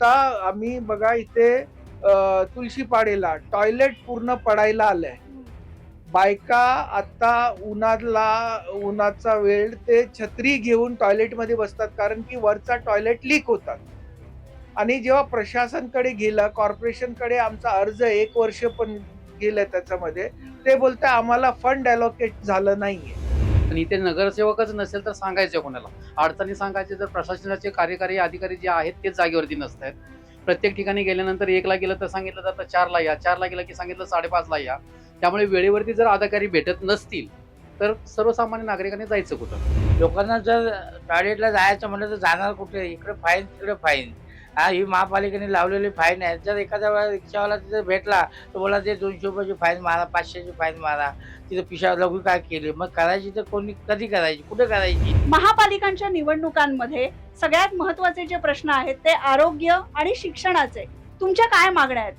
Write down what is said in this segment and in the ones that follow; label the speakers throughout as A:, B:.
A: आता आम्ही बघा इथे अ, तुळशीपाडेला टॉयलेट पूर्ण पडायला आलंय. बायका आता उन्हाला उन्हाचा वेळ ते छत्री घेऊन टॉयलेटमध्ये बसतात कारण की वरचा टॉयलेट लीक होतात. आणि जेव्हा प्रशासनकडे गेलं कॉर्पोरेशनकडे आमचा अर्ज एक वर्ष पण गेलं त्याच्यामध्ये ते बोलते आम्हाला फंड अलोकेट झालं नाहीये.
B: आणि इथे नगरसेवकच नसेल तर सांगायचं कोणाला? अडचणी सांगायचे तर प्रशासनाचे कार्यकारी अधिकारी जे आहेत तेच जागेवरती नसत आहेत प्रत्येक ठिकाणी गेल्यानंतर एकला गेलं तर सांगितलं जातं चारला या चारला गेलं की सांगितलं साडेपाचला या. त्यामुळे वेळेवरती जर अधिकारी भेटत नसतील तर सर्वसामान्य नागरिकांनी जायचं कुठं?
C: लोकांना जर टॉयलेटला जायचं म्हणलं तर जाणार कुठे? इकडे फाईन तिकडे फाईन हा ही महापालिकेने लावलेली फाईन आहे. जर एखाद्या वेळा रिक्षावाला तिथे भेटला तर बोला ते दोनशे रुपयाची फाईन मारा पाचशेची फाईन मारा. तिथे पिशा लघु काय केली? मग करायची तर कोणी कधी करायची? कुठे करायची?
D: महापालिकांच्या निवडणुकांमध्ये सगळ्यात महत्त्वाचे जे प्रश्न आहेत ते आरोग्य आणि शिक्षणाचे. तुमच्या काय मागण्या आहेत?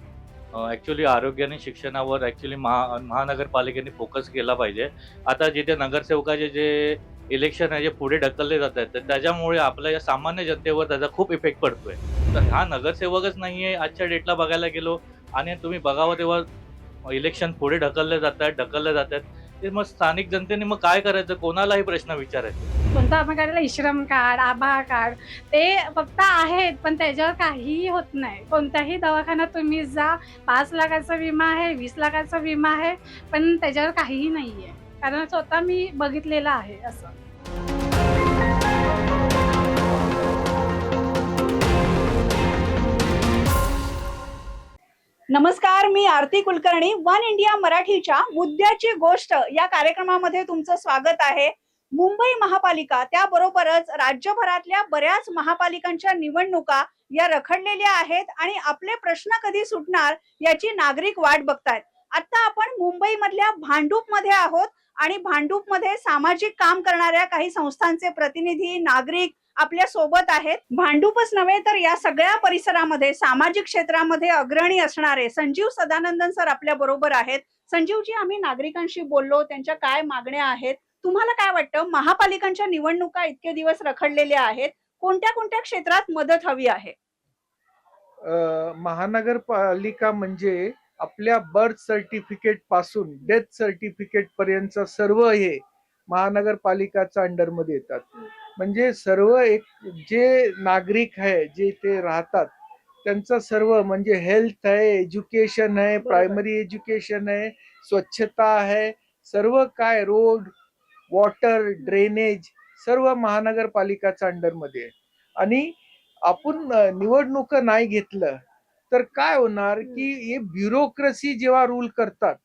E: ॲक्च्युली आरोग्य आणि शिक्षणावर ॲक्च्युली महा महानगरपालिकेने फोकस केला पाहिजे. आता जिथे नगरसेवकाचे जे इलेक्शन आहे जे पुढे ढकलले जात आहेत तर त्याच्यामुळे आपल्या या सामान्य जनतेवर त्याचा खूप इफेक्ट पडतोय. तर हा नगरसेवकच नाही आहे आजच्या डेटला बघायला गेलो आणि तुम्ही बघावं तेव्हा इलेक्शन पुढे ढकलले जात आहेत ढकलले जात आहेत. ते मग स्थानिक जनतेने मग काय करायचं? कोणालाही प्रश्न विचारायचे.
F: कोणतं आपण काढायला इश्रम कार्ड आभा कार्ड ते फक्त आहेत पण त्याच्यावर काहीही होत नाही. कोणत्याही दवाखान्यात तुम्ही जा पाच लाखाचा विमा आहे वीस लाखाचा विमा आहे पण त्याच्यावर काहीही नाही आहे कारण स्वतः मी बघितलेलं आहे असं.
D: नमस्कार मी आरती कुलकर्णी वन इंडिया मराठीच्या मुद्द्याची गोष्ट या कार्यक्रमामध्ये तुमचं स्वागत आहे. मुंबई महापालिका त्याबरोबरच राज्यभरातल्या बऱ्याच महापालिकांच्या निवडणुका या रखडलेल्या आहेत आणि आपले प्रश्न कधी सुटणार याची नागरिक वाट बघतायत. आता आपण मुंबई मधल्या भांडूपमध्ये आहोत. आणि भांडूपमध्ये सामाजिक काम करणाऱ्या काही संस्थांचे प्रतिनिधी नागरिक आपल्यासोबत आहेत. भांडूपच नव्हे तर या सगळ्या परिसरामध्ये सामाजिक क्षेत्रामध्ये अग्रणी असणारे संजीव सदानंदन सर आपल्या बरोबर आहेत. संजीवजी आम्ही नागरिकांशी बोललो त्यांच्या काय मागण्या आहेत? तुम्हाला काय वाटतं? महापालिकांच्या निवडणुका इतके दिवस रखडलेल्या आहेत. कोणत्या कोणत्या क्षेत्रात मदत हवी आहे?
A: महानगरपालिका म्हणजे आपल्या बर्थ सर्टिफिकेटपासून डेथ सर्टिफिकेट पर्यंत सर्व हे महानगरपालिकाच्या अंडरमध्ये येतात म्हणजे सर्व एक जे नागरिक आहे जे ते राहतात त्यांचं सर्व म्हणजे हेल्थ आहे एज्युकेशन आहे. प्रायमरी एज्युकेशन आहे स्वच्छता आहे सर्व काय रोड वॉटर ड्रेनेज सर्व महानगरपालिकाच्या अंडरमध्ये आहे आणि आपण निवडणूक नाही घेतलं तर काय होणार की हे ब्युरोक्रेसी जेव्हा रूल करतात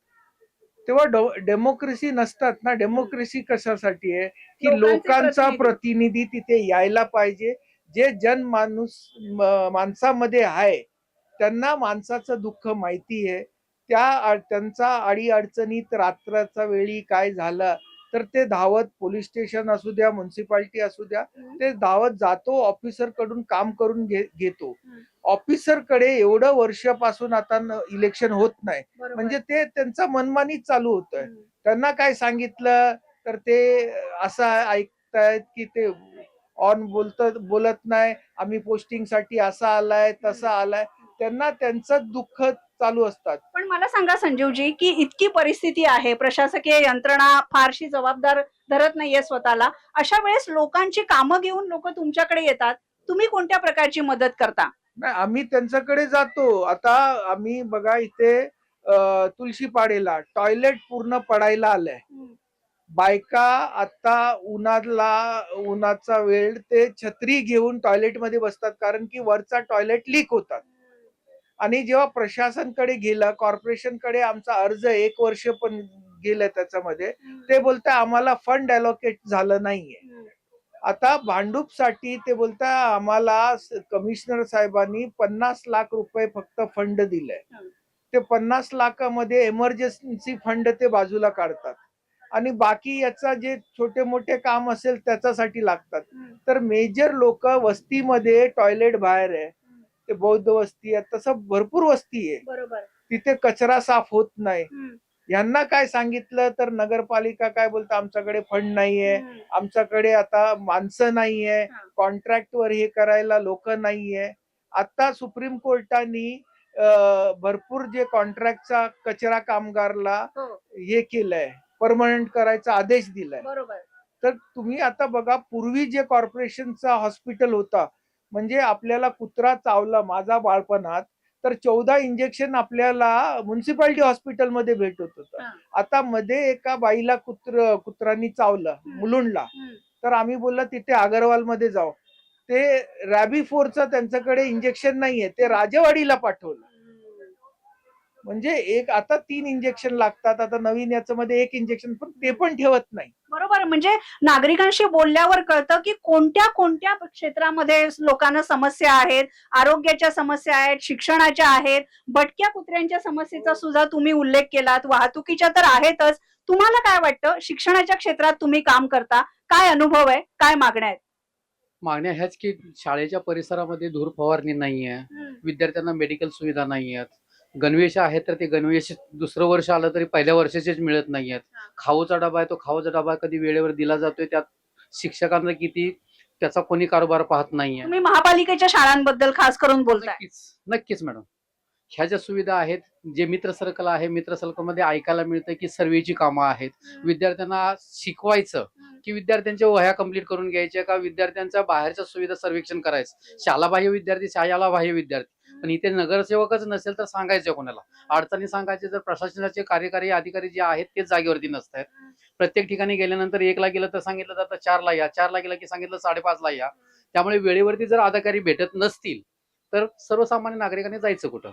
A: तेव्हा डेमोक्रेसी नसतात ना. डेमोक्रेसी कशासाठी आहे? की
D: लोकांचे प्रतिनिधी.
A: तिथे यायला पाहिजे. जे जनमाणूस म- माणसामध्ये आहे त्यांना माणसाचं दुःख माहिती आहे. त्या त्यांचा अडी अडचणीत रात्राच्या वेळी काय झालं? तर ते धावत पोलीस स्टेशन असू द्या म्युन्सिपाल्टी असू द्या ते धावत जातो ऑफिसरकडून काम करून घेतो. ऑफिसरकडे एवढं वर्षापासून आता इलेक्शन होत नाही. म्हणजे ते त्यांचा मनमानीच चालू होत आहे त्यांना काय सांगितलं तर ते असं ऐकतायत की ते ऑन बोलत बोलत नाही आम्ही पोस्टिंगसाठी असा आलाय तसा आलाय. त्यांना त्यांचं दुःख चालू असतात.
D: पण मला सांगा संजीवजी की इतकी परिस्थिती आहे प्रशासकीय यंत्रणा फारशी जबाबदार धरत नाहीये स्वतःला. अशा वेळेस लोकांची कामं घेऊन लोक तुमच्याकडे येतात. तुम्ही कोणत्या प्रकारची मदत करता?
A: नाही आम्ही त्यांच्याकडे जातो. आता आम्ही बघा इथे अ, तुळशीपाडेला टॉयलेट पूर्ण पडायला आलंय. बायका आता उन्हातला उन्हाचा वेळ ते छत्री घेऊन टॉयलेटमध्ये बसतात. कारण की वरचा टॉयलेट लीक होतात. आणि जेव्हा प्रशासनकडे गेलं कॉर्पोरेशनकडे आमचा अर्ज एक वर्ष पण गेलं त्याच्यामध्ये ते बोलते आम्हाला फंड अलोकेट झालं नाहीये. आता भांडूपसाठी ते बोलता आम्हाला कमिशनर साहेबांनी पन्नास लाख रुपये फक्त फंड दिलंय. ते पन्नास लाखामध्ये एमर्जन्सी फंड ते बाजूला काढतात. आणि बाकी याचा जे छोटे मोठे काम असेल त्याच्यासाठी लागतात. तर मेजर लोक वस्तीमध्ये टॉयलेट बाहेर आहे. ते बौद्ध वस्ती आहे तसं भरपूर वस्ती आहे.
D: बरोबर.
A: तिथे कचरा साफ होत नाही. यांना काय सांगितलं तर नगरपालिका काय बोलतं आमच्याकडे फंड नाहीये. आमच्याकडे आता माणसं नाहीये.
D: हा.
A: कॉन्ट्रॅक्ट वर हे करायला लोक नाहीये. आता सुप्रीम कोर्टाने भरपूर जे कॉन्ट्रॅक्टचा कचरा कामगारला
D: हो.
A: हे केलंय. परमनंट करायचा आदेश दिलाय.
D: बरोबर.
A: तर तुम्ही आता बघा पूर्वी जे कॉर्पोरेशनचा हॉस्पिटल होता म्हणजे आपल्याला कुत्रा चावला माझा बाळपणात तर चौदा इंजेक्शन आपल्याला म्युन्सिपाल्टी हॉस्पिटलमध्ये भेटत होतं. आता मध्ये एका बाईला कुत्र कुत्रांनी चावलं. मुलुंडला. तर आम्ही बोललो तिथे अगरवाल मध्ये जाऊ ते रॅबी फोरचं त्यांच्याकडे इंजेक्शन नाहीये ते राजेवाडीला पाठवलं म्हणजे एक आता तीन इंजेक्शन लागतात आता नवीन याच्यामध्ये एक इंजेक्शन पण ते पण ठेवत नाही.
D: बरोबर म्हणजे नागरिकांशी बोलल्यावर कळतं की कोणत्या कोणत्या क्षेत्रामध्ये लोकांना समस्या आहेत आरोग्याच्या समस्या आहेत शिक्षणाच्या आहेत भटक्या कुत्र्यांच्या समस्येचा सुद्धा तुम्ही उल्लेख केलात वाहतुकीच्या तर आहेतच. तुम्हाला काय वाटतं? शिक्षणाच्या क्षेत्रात तुम्ही काम करता काय अनुभव आहे काय मागण्या आहेत?
B: मागण्या ह्याच की शाळेच्या परिसरामध्ये धूर फवारणी नाही आहे विद्यार्थ्यांना मेडिकल सुविधा नाही आहेत गणवेश आहेत तर ते गणवेश दुसरं वर्ष आलं तरी पहिल्या वर्षाचेच मिळत नाही आहेत खाऊचा डबा आहे तो खाऊचा डबा कधी वेळेवर दिला जातोय त्यात शिक्षकांना किती त्याचा कोणी कारोबार पाहत नाहीये.
D: तुम्ही महापालिकेच्या शाळांबद्दल खास करून बोलताय.
B: नक्कीच नक्कीच मॅडम. ह्या ज्या सुविधा आहेत जे मित्र सर्कल आहे मित्र सर्कलमध्ये ऐकायला मिळतं की सर्वेची कामं आहेत. विद्यार्थ्यांना शिकवायचं की विद्यार्थ्यांच्या वह्या कंप्लीट करून घ्यायच्या का विद्यार्थ्यांच्या बाहेरच्या सुविधा सर्वेक्षण करायचं. शालाबाह्य विद्यार्थी शाळाला बाह्य विद्यार्थी. पण इथे नगरसेवकच नसेल तर सांगायचं कोणाला? अडचणी सांगायचे जर प्रशासनाचे कार्यकारी अधिकारी जे आहेत तेच जागेवरती नसतात. प्रत्येक ठिकाणी गेल्यानंतर एकला गेलं तर सांगितलं जातं चारला या चारला गेलं की सांगितलं साडेपाचला या. त्यामुळे वेळेवरती जर अधिकारी भेटत नसतील तर सर्वसामान्य नागरिकांनी जायचं कुठं?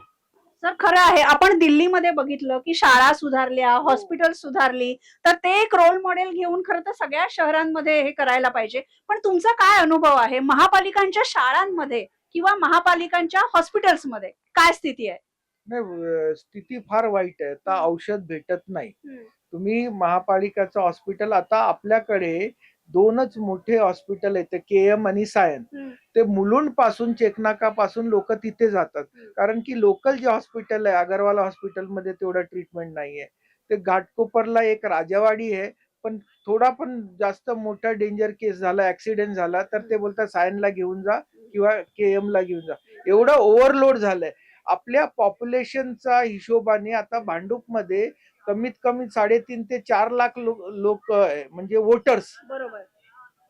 D: सर खरं आहे. आपण दिल्लीमध्ये बघितलं की शाळा सुधारल्या हॉस्पिटल सुधारली तर ते एक रोल मॉडेल घेऊन खरं तर सगळ्या शहरांमध्ये हे करायला पाहिजे. पण तुमचा काय अनुभव आहे? महापालिकांच्या शाळांमध्ये किंवा महापालिकांच्या हॉस्पिटल्समध्ये? काय स्थिती आहे?
A: नाही स्थिती फार वाईट आहे. आता औषध भेटत नाही. तुम्ही महापालिकाचं हॉस्पिटल आता आपल्याकडे दोनच मोठे हॉस्पिटल आहेत के एम आणि सायन. ते मुलुंडपासून चेकनाका पासून लोक तिथे जातात. कारण की लोकल जे हॉस्पिटल आहे अगरवाला हॉस्पिटलमध्ये तेवढं ट्रीटमेंट नाहीये. ते घाटकोपरला एक राजावाडी आहे पण थोडा पण जास्त मोठा डेंजर केस झाला ऍक्सिडेंट झाला तर ते बोलतात सायनला घेऊन जा किंवा के एम ला घेऊन जा. एवढं ओव्हरलोड झालंय. आपल्या पॉप्युलेशनचा हिशोबाने आता भांडूपमध्ये कमीत कमी साडेतीन ते चार लाख लोक म्हणजे वोटर्स
D: बरोबर.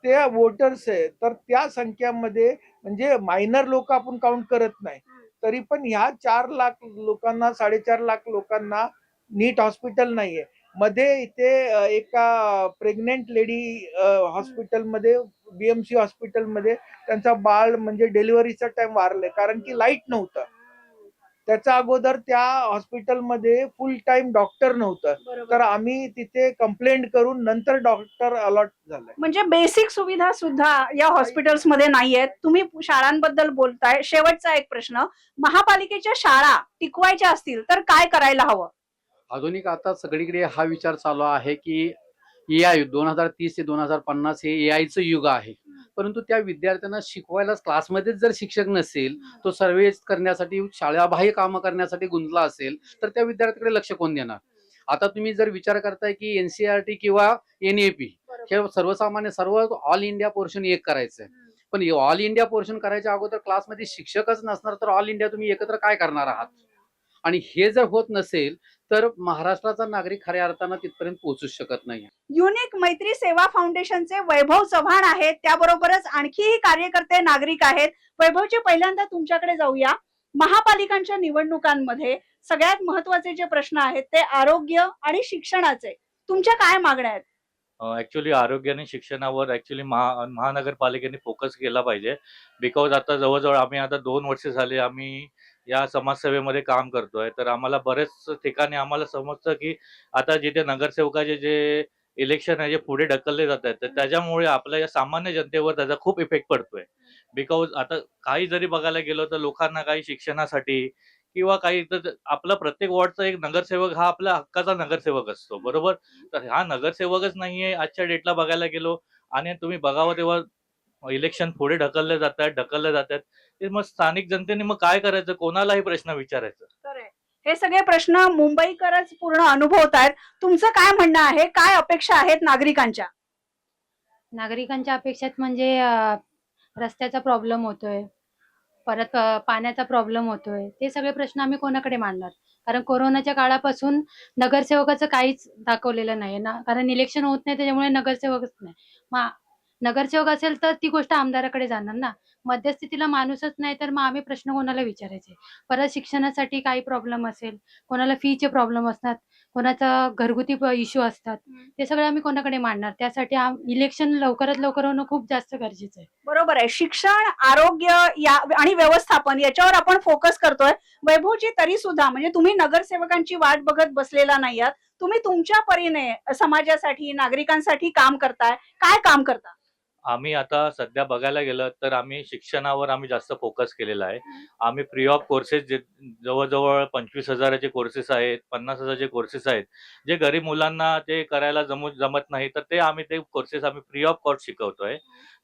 A: ते वोटर्स आहे तर त्या संख्यामध्ये म्हणजे मायनर लोक आपण काउंट करत नाही. तरी पण ह्या चार लाख लोकांना साडेचार लाख लोकांना नीट हॉस्पिटल नाहीये. मध्ये इथे एका प्रेग्नेंट लेडी हॉस्पिटलमध्ये बीएमसी हॉस्पिटलमध्ये त्यांचा बाळ म्हणजे डिलिव्हरीचा टाइम वारले कारण की लाइट नव्हतं. त्याच्या अगोदर त्या हॉस्पिटलमध्ये फुल टाइम डॉक्टर नव्हतं. तर आम्ही तिथे कंप्लेंट करून नंतर डॉक्टर अलॉट झालाय.
D: म्हणजे बेसिक सुविधा सुद्धा या हॉस्पिटल्समध्ये नाहीयेत. तुम्ही शाळांबद्दल बोलताय. शेवटचा एक प्रश्न. महापालिकेच्या शाळा टिकवायच्या असतील तर काय करायला हवं?
B: आधुनिक आता सगळीकडे हा विचार चालू आहे की ए आय दोन हजार तीस ते दोन हजार पन्नास हे ए आयचं युग आहे. परंतु त्या विद्यार्थ्यांना शिकवायला क्लासमध्येच जर शिक्षक नसेल तो सर्वे करण्यासाठी शाळाबाह्य कामं करण्यासाठी गुंतला असेल तर त्या विद्यार्थ्याकडे लक्ष कोण देणार? आता तुम्ही जर विचार करताय की एनसीआरटी किंवा एनएपी हे सर्वसामान्य सर्व ऑल इंडिया पोर्शन एक करायचं आहे पण ऑल इंडिया पोर्शन करायच्या अगोदर क्लासमध्ये शिक्षकच नसणार तर ऑल इंडिया तुम्ही एकत्र काय करणार आहात? आणि हे जर होत नसेल तर महाराष्ट्राचा नागरिक खऱ्या अर्थानं तिथपर्यंत पोहोचू शकत नाही.
D: युनिक मैत्री सेवा फाउंडेशनचे वैभव चव्हाण आहेत. त्याबरोबरच आणखीही कार्यकर्ते नागरिक आहेत. वैभवचे पहिल्यांदा तुमच्याकडे जाऊया. महापालिकांच्या निवडणुकांमध्ये सगळ्यात महत्त्वाचे जे प्रश्न आहेत ते आरोग्य आणि शिक्षणाचे. तुमच्या काय मागण्या आहेत?
E: ऍक्च्युली आरोग्य आणि शिक्षणावर ऍक्च्युली महा महानगरपालिकेने फोकस केला पाहिजे. बिकॉज आता जवळजवळ आम्ही आता दोन वर्ष झाले आम्ही या समाजसेवेमध्ये काम करतोय. तर आम्हाला बरेच ठिकाणी आम्हाला समजतं की आता जिथे नगरसेवकाचे जे इलेक्शन आहे जे पुढे ढकलले जात आहेत तर त्याच्यामुळे आपल्या या सामान्य जनतेवर त्याचा खूप इफेक्ट पडतोय. बिकॉज आता काही जरी बघायला गेलो तर लोकांना काही शिक्षणासाठी किंवा काही तर आपला प्रत्येक वॉर्डचा एक नगरसेवक हा आपल्या हक्काचा नगरसेवक असतो. बरोबर? तर हा नगरसेवकच नाहीये. आजच्या डेटला बघायला गेलो आणि तुम्ही बघावं तेव्हा इलेक्शन पुढे ढकलले जात आहेत ढकलले जात आहेत ते मग स्थानिक जनतेने मग काय करायचं? कोणालाही प्रश्न विचारायचा.
D: हे सगळे प्रश्न मुंबईकरच पूर्ण अनुभवत आहेत. तुमचं काय म्हणणं आहे? काय अपेक्षा आहेत नागरिकांच्या?
G: नागरिकांच्या अपेक्षात म्हणजे रस्त्याचा प्रॉब्लेम होतोय. परत पाण्याचा प्रॉब्लेम होतोय. ते सगळे प्रश्न आम्ही कोणाकडे मांडणार? कारण कोरोनाच्या काळापासून नगरसेवकाचं काहीच दाखवलेलं नाही ना. कारण इलेक्शन होत नाही त्याच्यामुळे नगरसेवकच नाही. मग नगरसेवक असेल तर ती गोष्ट आमदाराकडे जाणार ना. मध्यस्थितीला माणूसच नाही तर मग आम्ही प्रश्न कोणाला विचारायचे? परत शिक्षणासाठी काही प्रॉब्लेम असेल कोणाला फीचे प्रॉब्लेम असतात कोणाचा घरगुती इश्यू असतात ते सगळं आम्ही कोणाकडे मांडणार? त्यासाठी इलेक्शन लवकरात लवकर होणं खूप जास्त गरजेचं आहे.
D: बरोबर आहे. शिक्षण आरोग्य या आणि व्यवस्थापन याच्यावर आपण फोकस करतोय. वैभवजी तरी सुद्धा म्हणजे तुम्ही नगरसेवकांची वाट बघत बसलेला नाही आहात तुम्ही तुमच्या परीने समाजासाठी नागरिकांसाठी काम करताय. काय काम करता?
E: आम्ही आता सध्या बघायला गेलं तर आम्ही शिक्षणावर आम्ही जास्त फोकस केलेला आहे. आम्ही फ्री ऑफ कोर्सेस जे जवळजवळ पंचवीस हजाराचे कोर्सेस आहेत पन्नास हजाराचे कोर्सेस आहेत. जे गरीब मुलांना ते करायला जमू जमत नाही तर ते आम्ही ते कोर्सेस आम्ही फ्री ऑफ कॉस्ट शिकवतोय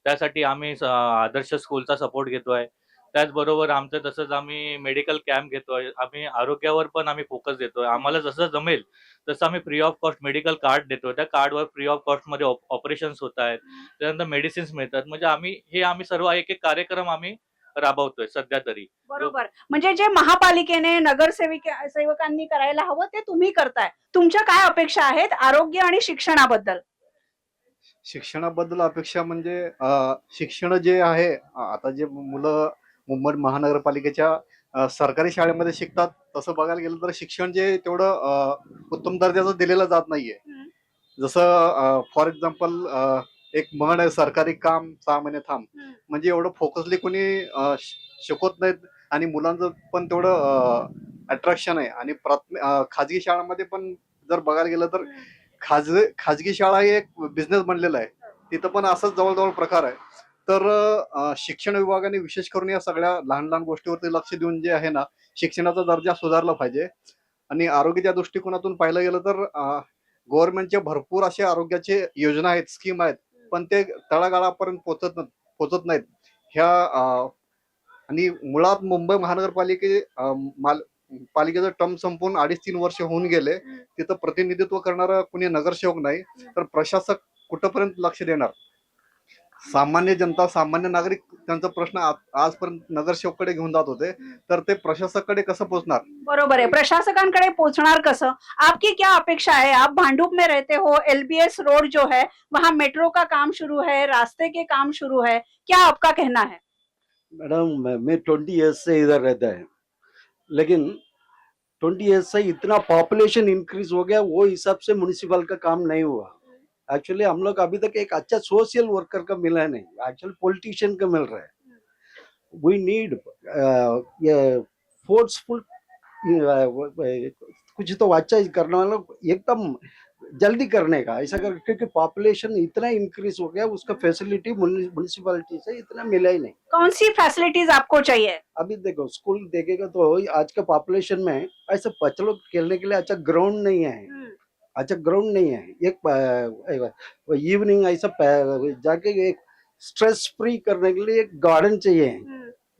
E: त्यासाठी आम्ही आदर्श स्कूलचा सपोर्ट घेतोय. त्याचबरोबर आमचं तसंच आम्ही मेडिकल कॅम्प घेतोय आम्ही आरोग्यावर पण आम्ही फोकस देतोय. आम्हाला जसं जमेल तसं आम्ही free of cost medical card देतोय. त्या कार्डवर फ्री ऑफ कॉस्टमध्ये ऑपरेशन्स होत आहेत. त्यानंतर मेडिसिन्स मिळतात. म्हणजे आम्ही हे आम्ही सर्व एक एक कार्यक्रम आम्ही राबवतोय सध्या तरी.
D: बरोबर. म्हणजे जे महापालिकेने नगरसेविक सेवकांनी करायला हवं ते तुम्ही करताय. तुमच्या काय अपेक्षा आहेत आरोग्य आणि शिक्षणाबद्दल?
H: शिक्षणाबद्दल अपेक्षा म्हणजे शिक्षण जे आहे आता जे मुलं मुंबई महानगरपालिकेच्या सरकारी शाळेमध्ये शिकतात. तसं बघायला गेलं तर शिक्षण जे तेवढं उत्तम दर्जाचं दिलेलं जात नाहीये. जसं फॉर एक्झाम्पल एक म्हण आहे सरकारी काम सहा महिने थांब. म्हणजे एवढं फोकसली कोणी शिकवत नाहीत आणि मुलांचं पण तेवढं अट्रॅक्शन आहे. आणि प्राथमिक खाजगी शाळांमध्ये पण जर बघायला गेलं तर खाजगी खाजगी शाळा ही एक बिझनेस बनलेला आहे. तिथं पण असंच जवळजवळ प्रकार आहे. तर शिक्षण विभागाने विशेष करून या सगळ्या लहान लहान गोष्टीवरती लक्ष देऊन जे आहे ना शिक्षणाचा दर्जा सुधारला पाहिजे. आणि आरोग्याच्या दृष्टिकोनातून पाहिलं गेलं तर गव्हर्नमेंटचे भरपूर असे आरोग्याचे योजना आहेत स्कीम आहेत पण ते तळागाळापर्यंत पोचत पोचत नाहीत. ह्या आणि मुळात मुंबई महानगरपालिके माल पालिकेचं टर्म संपून अडीच तीन वर्ष होऊन गेले. तिथं प्रतिनिधित्व करणारा कुणी नगरसेवक नाही. तर प्रशासक कुठंपर्यंत लक्ष देणार? सामान्य जनता सामान्य नागरिक त्यांचा प्रश्न आ- आजपर्यंत नगरसेवककडे घेऊन जात होते. तर ते प्रशासकाकडे कसं पोहोचणार?
D: बरोबर है प्रशासकांकडे पोहोचणार कसं? आपकी क्या अपेक्षा है आप भांडुप में रहते हो? एलबीएस रोड जो है वहाँ मेट्रो का काम शुरू है रास्ते के काम शुरू है। क्या आपका कहना है?
I: मैडम मैं- मैं ट्वेंटी ईयर्स से इधर रहता है। लेकिन ट्वेंटी ईयर्स से इतना पॉपुलेशन इंक्रीज हो गया वो हिसाब से म्यूनिसिपल का काम नहीं हुआ। एक्चुअली हम लोग अभी तक एक अच्छा सोशल वर्कर का मिला नहीं एक्चुअली पॉलिटिशियन का मिल रहा है। वी नीड फोर्सफुल कुछ तो अच्छा ही करने वाला एकदम जल्दी करने का। ऐसा कर क्योंकि पॉपुलेशन इतना इंक्रीज हो गया उसका फैसिलिटी म्यूनिसिपैलिटी से इतना मिला ही नहीं।
D: कौन सी फैसिलिटीज़ आपको चाहिए?
I: अभी देखो स्कूल देखेगा तो आज के पॉपुलेशन में ऐसे बच्चे लोग खेलने के लिए अच्छा ग्राउंड नहीं है। अच्छा ग्राउंड नहीं है। एक इवनिंग ऐसा जाके एक स्ट्रेस फ्री करने के लिए एक गार्डन चाहिए।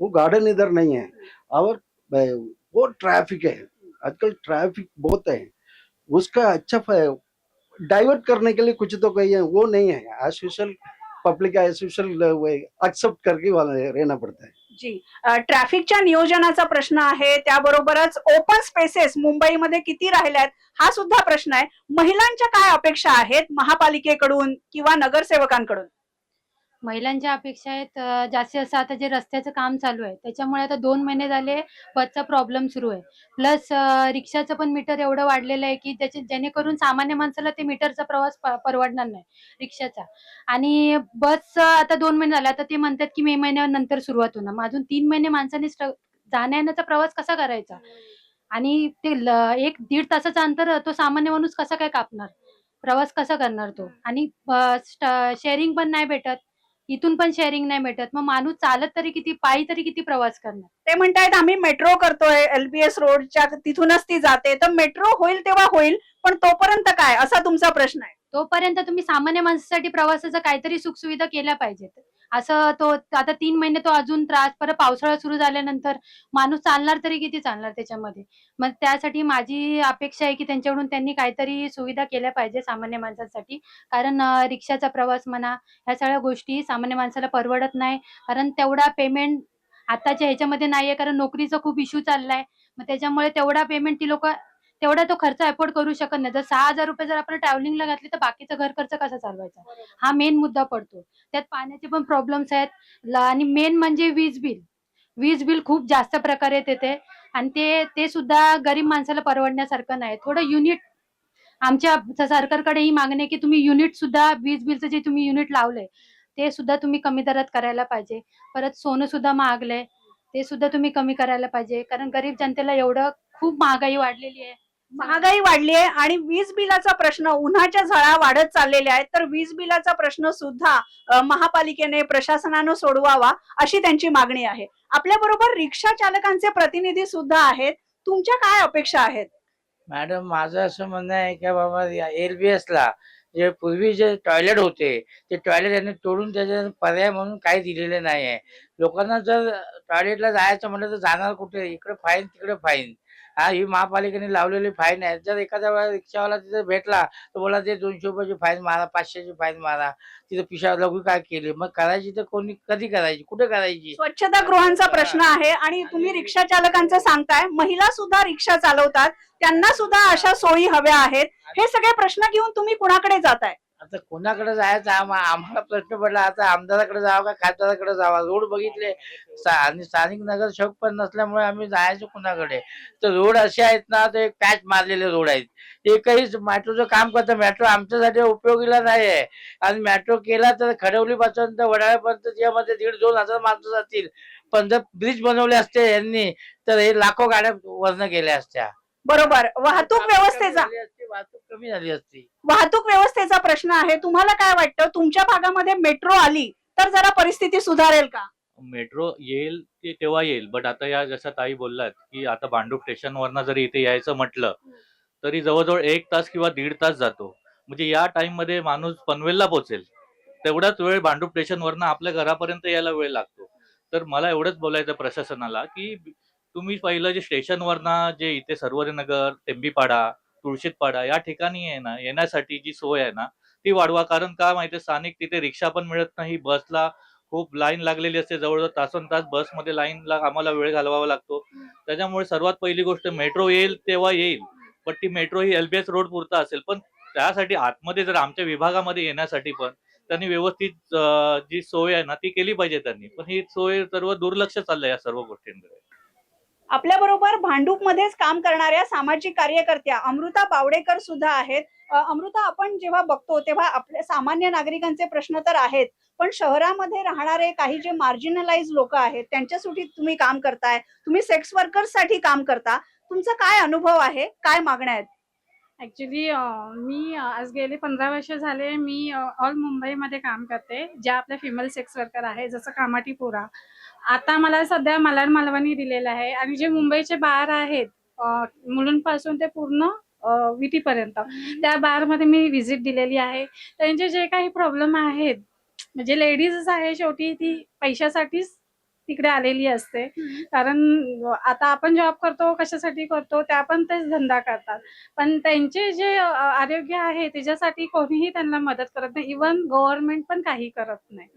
I: वो गार्डन इधर नहीं है। और वो ट्रैफ़िक है। आजकल ट्रैफ़िक बहुत है। उसका अच्छा डाइवर्ट करने के लिए कुछ तो कही है वो नहीं है। As usual public as usual accept करके वाला रहना पड़ता है।
D: जी. ट्रॅफिकच्या नियोजनाचा प्रश्न आहे त्याबरोबरच ओपन स्पेसेस मुंबईमध्ये किती राहिल्या आहेत हा सुद्धा प्रश्न आहे. महिलांच्या काय अपेक्षा आहेत महापालिकेकडून किंवा नगरसेवकांकडून?
G: महिलांच्या अपेक्षा आहेत जास्तीत जास्त आता जे रस्त्याचं काम चालू आहे त्याच्यामुळे आता दोन महिने झाले बसचा प्रॉब्लेम सुरू आहे. प्लस रिक्षाचं पण मीटर एवढं वाढलेलं आहे की त्याचे जेणेकरून सामान्य माणसाला ते मीटरचा प्रवास परवडणार नाही रिक्षाचा. आणि बस आता दोन महिने झाले आता ते म्हणतात की मे महिन्यानंतर सुरुवात होणार. मग अजून तीन महिने माणसाने स्ट्र- जाण्या येण्याचा प्रवास कसा करायचा? आणि ते एक दीड तासाचा अंतर तो सामान्य माणूस कसा काय कापणार? प्रवास कसा करणार तो? आणि शेअरिंग पण नाही भेटत. इथून पण शेअरिंग नाही भेटत. मग माणूस चालत तरी किती पायी तरी किती प्रवास करणार?
D: ते म्हणतायत आम्ही मेट्रो करतोय एलबीएस रोडच्या तिथूनच ती जाते. तर मेट्रो होईल तेव्हा होईल पण तोपर्यंत काय? असा तुमचा प्रश्न आहे.
G: तोपर्यंत तुम्ही सामान्य माणसासाठी प्रवासाचं काहीतरी सुखसुविधा केल्या पाहिजेत. असं तो आता तीन महिने तो अजून त्रास परत पावसाळा सुरू झाल्यानंतर माणूस चालणार तरी किती चालणार त्याच्यामध्ये? मग त्यासाठी माझी अपेक्षा आहे की त्यांच्याकडून त्यांनी काहीतरी सुविधा केल्या पाहिजे सामान्य माणसासाठी. कारण रिक्षाचा प्रवास म्हणा ह्या सगळ्या गोष्टी सामान्य माणसाला परवडत नाही. कारण तेवढा पेमेंट आताच्या ह्याच्यामध्ये नाहीये कारण नोकरीचा खूप इश्यू चाललाय. मग त्याच्यामुळे तेवढा पेमेंट ती लोक तेवढा तो खर्च अफोर्ड करू शकत नाही. जर सहा हजार रुपये जर आपण ट्रॅव्हलिंगला घातले तर बाकीचा घर खर्च कसा चालवायचा? हा मेन मुद्दा पडतो. त्यात पाण्याचे पण प्रॉब्लेम्स आहेत. आणि मेन म्हणजे वीज बिल वीज बिल खूप जास्त प्रकारे येते आणि ते ते सुद्धा गरीब माणसाला परवडण्यासारखं नाही. थोडं युनिट आमच्या सरकारकडे ही मागणी आहे की तुम्ही युनिट सुद्धा वीज बिलचं जे तुम्ही युनिट लावलंय ते सुद्धा तुम्ही कमी दरात करायला पाहिजे. परत सोनं सुद्धा महागलंय. ते सुद्धा तुम्ही कमी करायला पाहिजे. कारण गरीब जनतेला एवढं खूप महागाई वाढलेली आहे.
D: महागाई वाढली आहे आणि वीज बिलाचा प्रश्न उन्हाच्या झळा वाढत चाललेल्या आहेत. तर वीज बिलाचा प्रश्न सुद्धा महापालिकेने प्रशासनानं सोडवावा अशी त्यांची मागणी आहे. आपल्या बरोबर रिक्षा चालकांचे प्रतिनिधी सुद्धा आहेत. तुमच्या काय अपेक्षा आहेत?
C: मॅडम माझं असं म्हणणं आहे की बाबा एलबीएस ला जे पूर्वी जे टॉयलेट होते ते टॉयलेट यांनी तोडून त्याचे पर्याय म्हणून काही दिलेले नाही आहे लोकांना जर टॉयलेटला जायचं म्हटलं तर जाणार कुठे? इकडे फाईन तिकडे फाईन हा ही महापालिकेने लावलेली फाईन आहे. जर एखाद्या वेळा रिक्षावाला तिथे भेटला तर बोला ते दोनशे रुपयाची फाईन मारा पाचशेची फाईन मारा. तिथे पिशा लघु काय केली? मग करायची तर कोणी कधी करायची? कुठे करायची?
D: स्वच्छता गृहांचा प्रश्न आहे आणि तुम्ही रिक्षा चालकांचं सांगताय. महिला सुद्धा रिक्षा चालवतात. त्यांना सुद्धा अशा सोयी हव्या आहेत. हे सगळे प्रश्न घेऊन तुम्ही कुणाकडे जाताय?
C: आता कोणाकडे जायचं? आम्हा आम्हाला प्रश्न पडला आता आमदाराकडे जावं का? खासदाराकडे जावा? रोड बघितले. आणि स्थानिक नगरसेवक पण नसल्यामुळे आम्ही जायचो कुणाकडे? तर रोड असे आहेत ना ते पॅच मारलेले रोड आहेत. एकही मेट्रोचं काम करतं मेट्रो आमच्यासाठी उपयोगीला नाही आहे आणि मेट्रो केला तर खडवली पासून तर वडाळ्यापर्यंत त्यामध्ये दीड दोन हजार माणसं जातील. पण जर ब्रिज बनवले असते यांनी तर हे लाखो गाड्या वरनं गेल्या असत्या.
D: बरोबर. वाहतूक व्यवस्थेचा
C: झाली असती, वाहतूक कमी झाली असती.
D: वाहतूक व्यवस्थेचा प्रश्न आहे. तुम्हाला काय वाटतं? तुमच्या भागामध्ये मेट्रो आली तर जरा परिस्थिती सुधारेल का?
E: मेट्रो येईल ते तेव्हा येईल. बट आता या जशा ताई बोललात की आता भांडूप स्टेशनवरनं जरी इथे यायचं म्हटलं तरी जवळजवळ एक तास किंवा दीड तास जातो. म्हणजे या टाइममध्ये माणूस पनवेलला पोहोचेल. तेवढाच वेळ भांडूप स्टेशनवरनं आपल्या घरापर्यंत यायला वेळ लागतो. तर मला एवढंच बोलायचं प्रशासनाला की तुम्ही पहिलं जे स्टेशनवरनं जे इथे सर्वरीनगर तेंबीपाडा तुळशीतपाडा या ठिकाणी आहे ना येण्यासाठी जी सोय आहे ना ती वाढवा. कारण का माहितीये स्थानिक तिथे रिक्षा पण मिळत नाही बसला खूप लाईन लागलेली असते जवळजवळ तासन तास बसमध्ये लाईनला आम्हाला वेळ घालवावा लागतो. त्याच्यामुळे सर्वात पहिली गोष्ट मेट्रो येईल तेव्हा येईल पण ती मेट्रो ही एलबीएस रोड पुरता असेल. पण त्यासाठी आतमध्ये जर आमच्या विभागामध्ये येण्यासाठी पण त्यांनी व्यवस्थित जी सोय आहे ना ती केली पाहिजे त्यांनी. पण ही सोय सर्व दुर्लक्ष चाललंय या सर्व गोष्टींकडे.
D: आपल्या बरोबर भांडूप मध्येच काम करणाऱ्या सामाजिक कार्यकर्त्या अमृता बावडेकर सुद्धा आहेत. अमृता आपण जेव्हा बघतो तेव्हा आपल्या सामान्य नागरिकांचे प्रश्न तर आहेत पण शहरामध्ये राहणारे काही जे मार्जिनलाइज लोक आहेत त्यांच्यासाठी तुम्ही काम करताय तुम्ही सेक्स वर्कर्ससाठी काम करता. तुमचा काय अनुभव आहे? काय मागण्या आहेत?
F: ऍक्च्युली मी आज गेले पंधरा वर्ष झाले मी ऑल मुंबईमध्ये काम करते ज्या आपल्या फिमेल सेक्स वर्कर आहे जसं कामाटीपुरा. आता मला सध्या मलाड मालवणी दिलेलं आहे. आणि जे मुंबईचे बार आहेत मुलांपासून मुलुंडपासून ते पूर्ण विटीपर्यंत. त्या बारमध्ये मी व्हिजिट दिलेली आहे. त्यांचे जे काही प्रॉब्लेम आहेत म्हणजे लेडीजच आहे शेवटी ती पैशासाठीच तिकडे आलेली असते. कारण आता आपण जॉब करतो कशासाठी करतो त्या पण तेच धंदा करतात. पण त्यांचे जे आरोग्य आहे त्याच्यासाठी कोणीही त्यांना मदत करत नाही. इवन गव्हर्नमेंट पण काही करत नाही.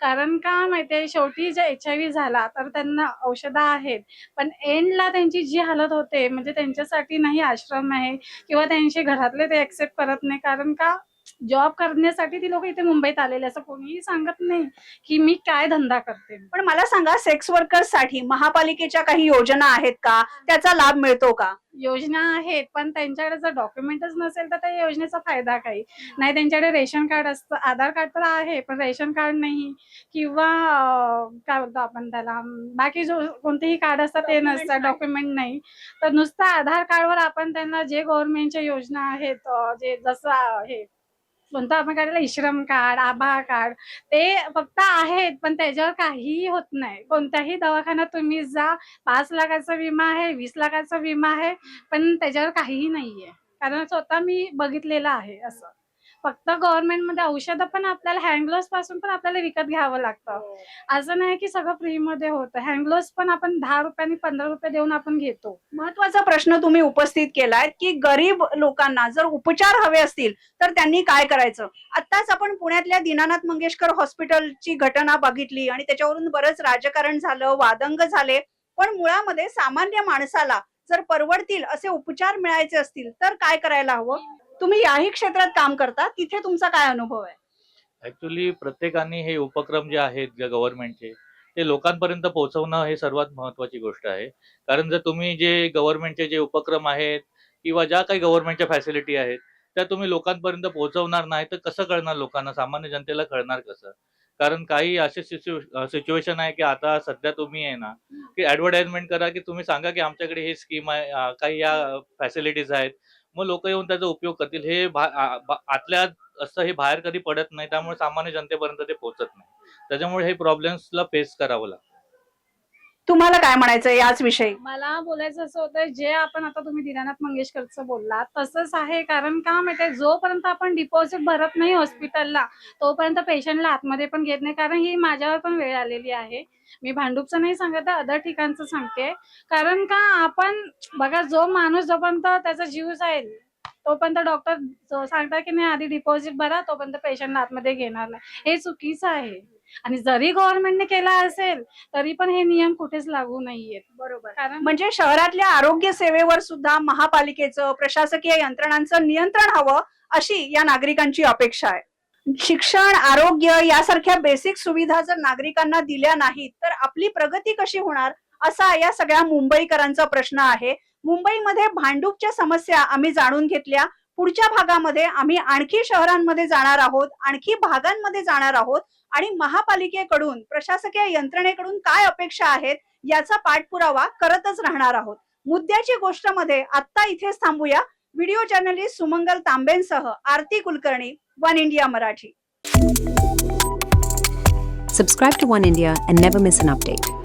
F: कारण का माहितीये शेवटी जे एच आय व्ही झाला तर त्यांना औषधं आहेत. पण एंडला त्यांची जी हालत होते म्हणजे त्यांच्यासाठी नाही आश्रम आहे किंवा त्यांचे घरातले ते ऍक्सेप्ट करत नाही. कारण का? जॉब करण्यासाठी ती लोक इथे मुंबईत आलेले असं कोणीही सांगत नाही की मी काय धंदा करते.
D: पण मला सांगा सेक्स वर्कर्ससाठी महापालिकेच्या काही योजना आहेत का? त्याचा लाभ मिळतो का?
F: योजना आहेत पण त्यांच्याकडे जर डॉक्युमेंटच नसेल तर त्या योजनेचा फायदा काही. नाही त्यांच्याकडे रेशन कार्ड असतं आधार कार्ड तर आहे पण रेशन कार्ड नाही. किंवा काय बोलतो आपण त्याला? बाकी जो कोणतेही कार्ड असतात ते नसतात
D: नाही.
F: डॉक्युमेंट नाही. तर नुसतं आधार कार्डवर आपण त्यांना जे गव्हर्नमेंटच्या योजना आहेत जे जसं हे कोणता आपण काढलेलं इश्रम कार्ड आभा कार्ड ते फक्त आहेत पण त्याच्यावर काहीही होत नाही. कोणत्याही दवाखान्यात तुम्ही जा पाच लाखाचा विमा आहे वीस लाखाचा विमा आहे पण त्याच्यावर काहीही नाहीये. कारण स्वतः मी बघितलेलं आहे असं. फक्त गव्हर्नमेंटमध्ये औषधं पण आपल्याला हँडग्लोव्सपासून पण आपल्याला विकत घ्यावं लागतं. असं नाही की सगळं फ्रीमध्ये होतं. हँडग्लोव्स पण आपण दहा रुपयांनी पंधरा रुपये देऊन आपण घेतो.
D: महत्त्वाचा प्रश्न तुम्ही उपस्थित केलाय की गरीब लोकांना जर उपचार हवे असतील तर त्यांनी काय करायचं? आताच आपण पुण्यातल्या दीनानाथ मंगेशकर हॉस्पिटलची घटना बघितली आणि त्याच्यावरून बरंच राजकारण झालं वादंग झाले. पण मुळामध्ये सामान्य माणसाला जर परवडतील असे उपचार मिळायचे असतील तर काय करायला हवं? तुम्ही याही क्षेत्रात काम करता तिथे तुमचा काय अनुभव आहे?
E: ऍक्च्युली प्रत्येकाने हे उपक्रम जे आहेत गव्हर्नमेंटचे ते लोकांपर्यंत पोहोचवणं हे सर्वात महत्वाची गोष्ट आहे. कारण जर तुम्ही जे गव्हर्नमेंटचे जे उपक्रम आहेत किंवा ज्या काही गव्हर्नमेंटच्या फॅसिलिटी आहेत त्या तुम्ही लोकांपर्यंत पोहोचवणार नाही तर कसं कळणार लोकांना? सामान्य जनतेला कळणार कसं? कारण काही असे सिच्युएशन आहे की आता सध्या तुम्ही आहे ना की ऍडव्हर्टाइजमेंट करा की तुम्ही सांगा की आमच्याकडे ही स्कीम आहे काही या फॅसिलिटीज आहेत मग लोक येऊन त्याचा उपयोग करतील. हे आतल्या असं हे बाहेर कधी पडत नाही त्यामुळे सामान्य जनतेपर्यंत ते पोहोचत नाही. त्याच्यामुळे हे प्रॉब्लेम्सला फेस करावं लागतं.
D: तुम्हाला काय म्हणायचं याच विषयी?
F: मला बोलायचं असं होतं जे आपण आता तुम्ही दीनानाथ मंगेशकरचं बोलला तसंच आहे. कारण का माहितीये जोपर्यंत आपण डिपॉझिट भरत नाही हॉस्पिटलला तोपर्यंत पेशंटला आतमध्ये पण घेत नाही. कारण ही माझ्यावर पण वेळ आलेली आहे. मी भांडूपचं नाही सांगत अदर ठिकाणचं सांगते. कारण का आपण बघा जो माणूस जोपर्यंत त्याचा जीव जाईल तोपर्यंत डॉक्टर सांगतात की नाही आधी डिपॉझिट भरा तोपर्यंत पेशंटला आतमध्ये घेणार नाही. हे चुकीचं आहे. आणि जरी गव्हर्नमेंटने केला असेल तरी पण हे नियम कुठेच लागू नाहीयेत. बरोबर. कारण
D: म्हणजे शहरातल्या आरोग्य सेवेवर सुद्धा महापालिकेचं प्रशासकीय यंत्रणांचं नियंत्रण हवं अशी या नागरिकांची अपेक्षा आहे. शिक्षण आरोग्य यासारख्या बेसिक सुविधा जर नागरिकांना दिल्या नाहीत तर आपली प्रगती कशी होणार असा या सगळ्या मुंबईकरांचा प्रश्न आहे. मुंबईमध्ये भांडूपच्या समस्या आम्ही जाणून घेतल्या. पुढच्या भागामध्ये आम्ही आणखी शहरांमध्ये जाणार आहोत आणखी भागांमध्ये जाणार आहोत आणि महापालिकेकडून प्रशासकीय यंत्रणेकडून काय अपेक्षा आहेत याचा पाठपुरावा करतच राहणार आहोत. मुद्द्याची गोष्टमध्ये आत्ता इथेच थांबूया. Video journalist Sumangal तांबेंसह Aarti Kulkarni One India Marathi.
J: Subscribe to One India and never miss an update